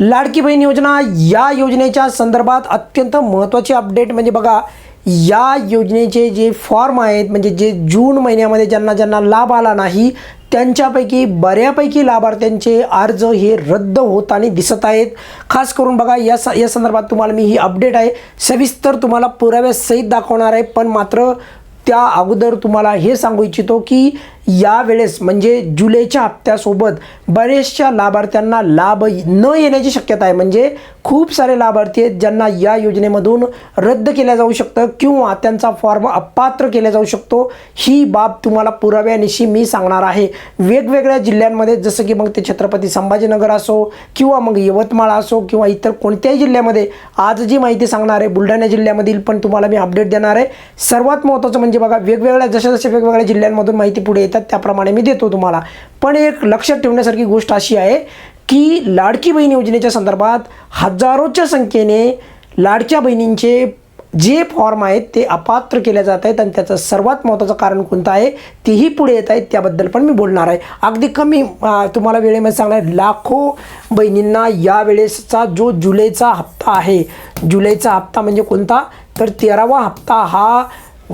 लाडकी बहीण योजना या योजनेच्या संदर्भात अत्यंत महत्त्वाची अपडेट म्हणजे बघा या योजनेचे जे फॉर्म आहेत म्हणजे जे जून महिन्यामध्ये ज्यांना ज्यांना लाभ आला नाही त्यांच्यापैकी बऱ्यापैकी लाभार्थ्यांचे अर्ज हे रद्द होताना दिसत आहेत. खास करून बघा या स या संदर्भात तुम्हाला मी ही अपडेट आहे. सविस्तर तुम्हाला पुराव्यासहित दाखवणार आहे पण मात्र त्या अगोदर तुम्हाला हे सांगू इच्छितो की यावेळेस म्हणजे जुलैच्या हप्त्यासोबत बरेचशा लाभार्थ्यांना लाभ न येण्याची शक्यता आहे. म्हणजे खूप सारे लाभार्थी आहेत ज्यांना या योजनेमधून रद्द केल्या जाऊ शकतं किंवा त्यांचा फॉर्म अपात्र केला जाऊ शकतो. ही बाब तुम्हाला पुराव्यानिशी मी सांगणार आहे. वेगवेगळ्या जिल्ह्यांमध्ये जसं की मग ते छत्रपती संभाजीनगर असो किंवा मग यवतमाळ असो किंवा इतर कोणत्याही जिल्ह्यामध्ये आज जी माहिती सांगणार आहे बुलढाणा जिल्ह्यामधील पण तुम्हाला मी अपडेट देणार आहे. सर्वात महत्त्वाचं म्हणजे बघा वेगवेगळ्या जशा जशा वेगवेगळ्या जिल्ह्यांमधून माहिती पुढे येतात त्याप्रमाणे मी देतो तुम्हाला. पण एक लक्षात ठेवण्यासारखी गोष्ट अशी आहे की लाडकी बहीण योजनेच्या संदर्भात हजारोच्या संख्येने लाडक्या बहिणींचे जे फॉर्म आहेत ते अपात्र केले जात आहेत आणि त्याचं सर्वात महत्त्वाचं कारण कोणतं आहे तेही पुढे येत आहेत त्याबद्दल पण मी बोलणार आहे. अगदी कमी तुम्हाला वेळेमध्ये सांगणार लाखो बहिणींना या वेळेसचा जो जुलैचा हप्ता आहे जुलैचा हप्ता म्हणजे कोणता? तर तेरावा हप्ता हा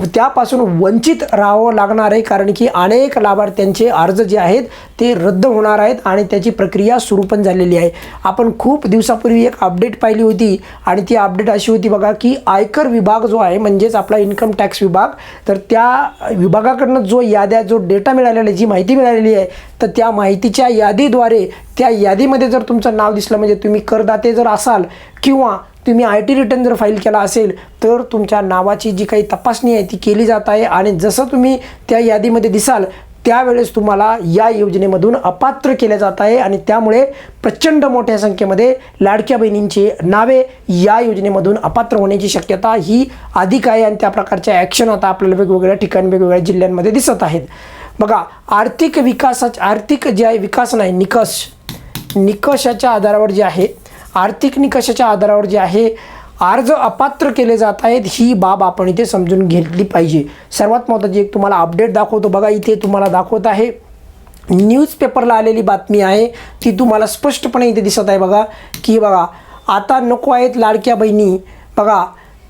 त्यापासून वंचित राहावं लागणार आहे कारण की अनेक लाभार्थ्यांचे अर्ज जे आहेत ते रद्द होणार आहेत आणि त्याची प्रक्रिया सुरू पण झालेली आहे. आपण खूप दिवसापूर्वी एक अपडेट पाहिली होती आणि ती अपडेट अशी होती बघा की आयकर विभाग जो आहे म्हणजेच आपला इन्कम टॅक्स विभाग तर त्या विभागाकडनं जो याद्या जो डेटा मिळालेला आहे जी माहिती मिळालेली आहे तर त्या माहितीच्या यादीद्वारे त्या यादीमध्ये जर तुमचं नाव दिसलं म्हणजे तुम्ही करदाते जर असाल किंवा तुम्ही आय टी रिटर्न जर फाईल केला असेल तर तुमच्या नावाची जी काही तपासणी आहे ती केली जात आहे. आणि जसं तुम्ही त्या यादीमध्ये दिसाल त्यावेळेस तुम्हाला या योजनेमधून अपात्र केले जात आहे. आणि त्यामुळे प्रचंड मोठ्या संख्येमध्ये लाडक्या बहिणींची नावे या योजनेमधून अपात्र होण्याची शक्यता ही अधिक आहे. आणि त्या प्रकारच्या ॲक्शन आता आपल्याला वेगवेगळ्या ठिकाणी वेगवेगळ्या जिल्ह्यांमध्ये दिसत आहेत. बघा आर्थिक विकासाच आर्थिक जे आहे विकास नाही निकष. निकषाच्या आधारावर जे आहे आर्थिक निकषाच्या आधारावर जे आहे अर्ज अपात्र केले जात आहेत ही बाब आपण इथे समजून घेतली पाहिजे. सर्वात महत्त्वाची एक तुम्हाला अपडेट दाखवतो बघा इथे तुम्हाला दाखवत आहे. न्यूजपेपरला आलेली बातमी आहे ती तुम्हाला स्पष्टपणे इथे दिसत आहे बघा की बघा आता नको आहेत लाडक्या बहिणी. बघा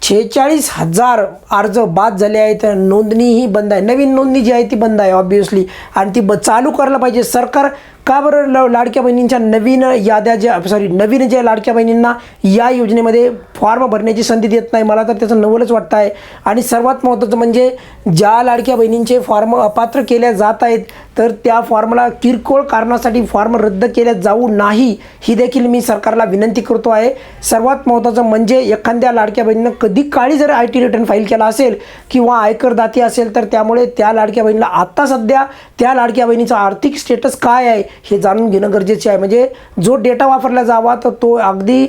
छेचाळीस हजार अर्ज बाद झाले आहेत. नोंदणीही बंद आहे. नवीन नोंदणी जी आहे ती बंद आहे ऑब्वियसली आणि ती ब चालू करायला पाहिजे. सरकार का बरं ल लाडक्या बहिणींच्या नवीन याद्या ज्या सॉरी नवीन ज्या लाडक्या बहिणींना या योजनेमध्ये फॉर्म भरण्याची संधी देत नाही मला तर त्याचं नवलच वाटतं आहे आणि सर्वात महत्त्वाचं म्हणजे ज्या लाडक्या बहिणींचे फॉर्म अपात्र केल्या जात आहेत तर त्या फॉर्मला किरकोळ कारणासाठी फॉर्म रद्द केल्या जाऊ नाही ही देखील मी सरकारला विनंती करतो आहे. सर्वात महत्त्वाचं म्हणजे एखाद्या लाडक्या बहिणीनं कधी काळी जर आय टी रिटर्न फाईल केला असेल किंवा आयकरदाती असेल तर त्यामुळे त्या लाडक्या बहिणीला आत्ता सध्या त्या लाडक्या बहिणीचा आर्थिक स्टेटस काय आहे हे जाणून घेणं गरजेचे आहे. म्हणजे जो डेटा वापरला जावा तर तो अगदी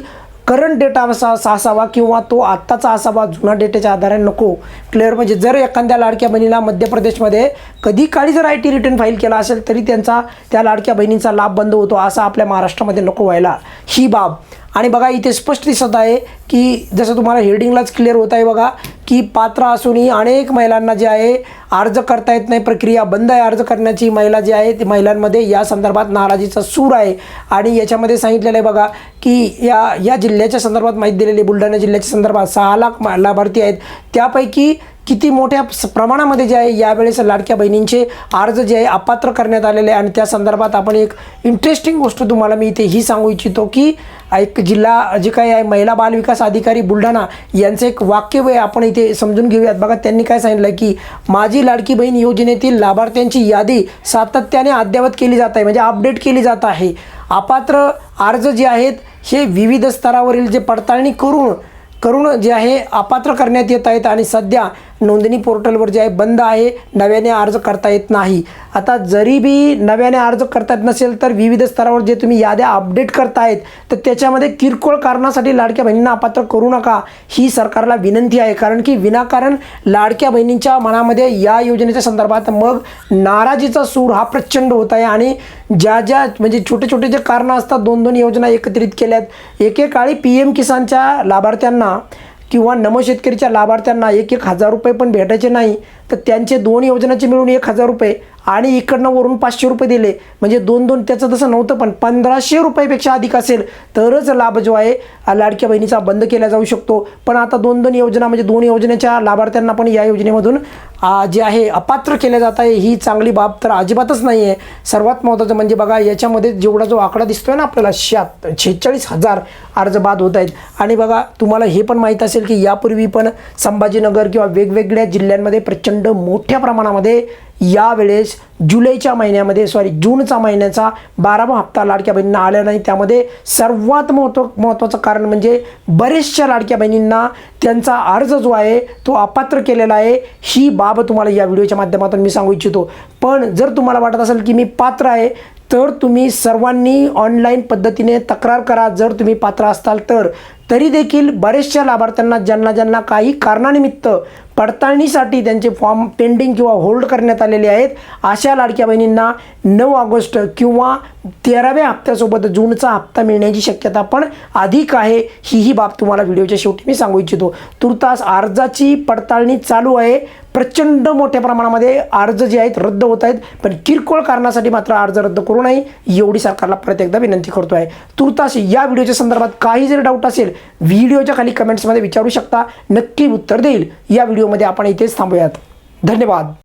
करंट डेटा असा असा असावा किंवा तो आत्ताचा असावा जुना डेटाच्या आधारे नको. क्लिअर म्हणजे जर एखाद्या लाडक्या बहिणीला मध्य प्रदेशमध्ये कधी काळी जर आय टी रिटर्न फाईल केला असेल तरी त्यांचा त्या लाडक्या बहिणींचा लाभ बंद होतो असा आपल्या महाराष्ट्रामध्ये नको व्हायला. ही बाब. आणि बघा इथे स्पष्ट दिसत आहे की जसं तुम्हाला हेडिंगलाच क्लिअर होत आहे बघा की पात्र असूनही अनेक महिलांना जे आहे अर्ज करता येत नाही. प्रक्रिया बंद आहे. अर्ज करण्याची महिला जी आहे ती महिलांमध्ये या संदर्भात नाराजीचा सूर आहे. आणि याच्यामध्ये सांगितलेलं आहे बघा की या या जिल्ह्याच्या संदर्भात माहिती दिलेली बुलढाणा जिल्ह्याच्या संदर्भात सहा लाख लाभार्थी आहेत. त्यापैकी किती मोठ्या स- प्रमाणामध्ये जे आहे यावेळेस लाडक्या बहिणींचे अर्ज जे आहे अपात्र करण्यात आलेले आहे. आणि त्या संदर्भात आपण एक इंटरेस्टिंग गोष्ट तुम्हाला मी इथे ही सांगू इच्छितो की एक जिल्हा जे काही आहे महिला बालविकास अधिकारी बुलढाणा यांचं एक वाक्यवय आपण इथे समजून घेऊयात. बघा त्यांनी काय सांगितलं की माझी लाडकी बहीण योजनेतील लाभार्थ्यांची यादी सातत्याने अद्ययावत केली जात आहे म्हणजे अपडेट केली जात आहे. अपात्र अर्ज जे आहेत हे विविध स्तरावरील जे पडताळणी करून करून जे आहे अपात्र करण्यात येत आहेत. आणि सध्या नोंदणी पोर्टलवर जे आहे बंद आहे. नव्याने अर्ज करता येत नाही. आता जरी बी नव्याने अर्ज करता येत नसेल तर विविध स्तरावर जे तुम्ही याद्या अपडेट करतायत तर त्याच्यामध्ये किरकोळ कारणासाठी लाडक्या बहिणींना अपात्र करू नका. ही सरकारला विनंती आहे कारण की विनाकारण लाडक्या बहिणींच्या मनामध्ये या योजनेच्या संदर्भात मग नाराजीचा सूर हा प्रचंड होत आहे आणि ज्या ज्या म्हणजे छोटे छोटे जे कारणं असतात दोन दोन योजना एकत्रित केल्यात. एकेकाळी पी एम किसानच्या लाभार्थ्यांना किंवा नमशेतकरीच्या लाभार्थ्यांना एक एक हजार रुपये पण भेटायचे नाही तर त्यांचे दोन योजनाचे मिळून एक हजार रुपये आणि इकडनं वरून पाचशे रुपये दिले. म्हणजे दोन दोन त्याचं तसं नव्हतं पण पंधराशे रुपयापेक्षा अधिक असेल तरच लाभ जो आहे लाडक्या बहिणीचा बंद केला जाऊ शकतो. पण आता दोन दोन योजना म्हणजे दोन योजनेच्या लाभार्थ्यांना पण या योजनेमधून जे आहे अपात्र केले जात आहे ही चांगली बाब तर अजिबातच नाही आहे सर्वात महत्त्वाचं म्हणजे बघा याच्यामध्ये जेवढा जो आकडा दिसतोय ना आपल्याला शात शेहेचाळीस हजार अर्ज बाद होत आहेत. आणि बघा तुम्हाला हे पण माहीत असेल की यापूर्वी पण संभाजीनगर किंवा वेगवेगळ्या जिल्ह्यांमध्ये प्रचंड मोठ्या प्रमाणामध्ये यावेळेस जुलैच्या महिन्यामध्ये सॉरी जूनचा महिन्याचा बारावा हप्ता लाडक्या बहिणींना आला नाही. त्यामध्ये सर्वात महत्त्व महत्त्वाचं कारण म्हणजे बरेचशा लाडक्या बहिणींना त्यांचा अर्ज जो आहे तो अपात्र केलेला आहे. ही बाब तुम्हाला या व्हिडिओच्या माध्यमातून मी सांगू इच्छितो. पण जर तुम्हाला वाटत असेल की मी पात्र आहे तर तुम्ही सर्वांनी ऑनलाईन पद्धतीने तक्रार करा. जर तुम्ही पात्र असाल तर. तरी देखील बरेचशा लाभार्थ्यांना ज्यांना ज्यांना काही कारणानिमित्त पडताळणीसाठी त्यांचे फॉर्म पेंडिंग किंवा होल्ड करण्यात आलेले आहेत अशा लाडक्या बहिणींना नऊ ऑगस्ट किंवा तेराव्या हप्त्यासोबत जूनचा हप्ता मिळण्याची शक्यता पण अधिक आहे ही ही बाब तुम्हाला व्हिडिओच्या शेवटी मी सांगू इच्छितो. तुर्तास अर्जाची पडताळणी चालू आहे. प्रचंड मोठ्या प्रमाणामध्ये अर्ज जे आहेत रद्द होत आहेत पण किरकोळ कारणासाठी मात्र अर्ज रद्द करू नये एवढी सरकारला परत एकदा विनंती करतो आहे तुर्तास या व्हिडिओच्या संदर्भात काही जर डाऊट असेल व्हिडिओच्या खाली कमेंट्समध्ये विचारू शकता. नक्की उत्तर देईल. या व्हिडिओमध्ये आपण इथेच थांबूयात. धन्यवाद.